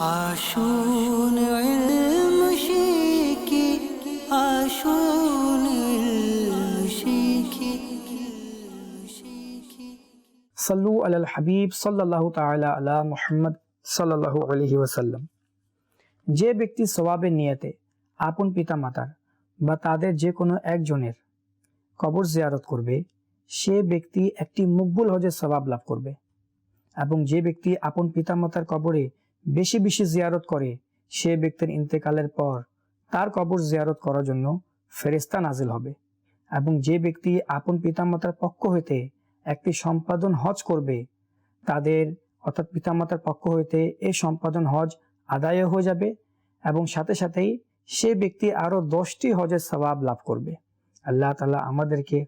আসুন শিখি আসুন সাল্লু হাবিব সাল্লাল্লাহু তাআলা আলা মুহাম্মদ সাল্লাল্লাহু আলাইহি ওয়াসাল্লাম। যে ব্যক্তি সওয়াবের নিয়তে আপন পিতা মাতার বা তাদের যে কোনো একজনের কবর জিয়ারত করবে, সে ব্যক্তি একটি মকবুল হজের সওয়াব লাভ করবে এবং যে ব্যক্তি আপন পিতামাতার কবরে বেশি বেশি জিয়ারত করে সে ব্যক্তির ইন্তেকালের পর তার কবর জিয়ারত করার জন্য ফেরেস্তা নাজিল হবে এবং যে ব্যক্তি আপন পিতামাতার পক্ষ হইতে একটি সম্পাদন হজ করবে, তাদের অর্থাৎ পিতামাতার পক্ষ হইতে এই সম্পাদন হজ আদায় হয়ে যাবে এবং সাথে সাথেই সে ব্যক্তি আরও দশটি হজের সবাব লাভ করবে। আল্লাহ তালা আমাদেরকে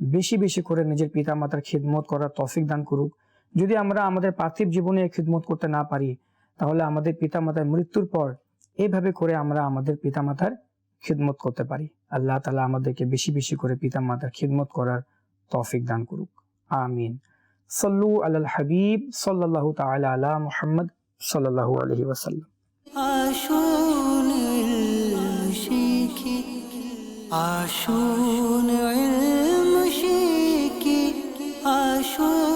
বেশি বেশি করে নিজের পিতামাতার খিদমত করার তৌফিক দান করুক। যদি আমরা আমাদের পার্থিব জীবনে খিদমত করতে না পারি তাহলে আমাদের পিতামাতার মৃত্যুর পর এইভাবে করে আমরা আমাদের পিতামাতার খিদমত করতে পারি। আল্লাহ তালা আমাদেরকে বেশি বেশি করে পিতামাতার খিদমত করার তৌফিক দান করুক। আমিন। সল্লু আল হাবিব সাল্লাহ তালা আলা মুহাম্মদ সাল্লাহ আলহি ওয়াসাল্লাম। আশুন শিখি আসুন শিখি আসুন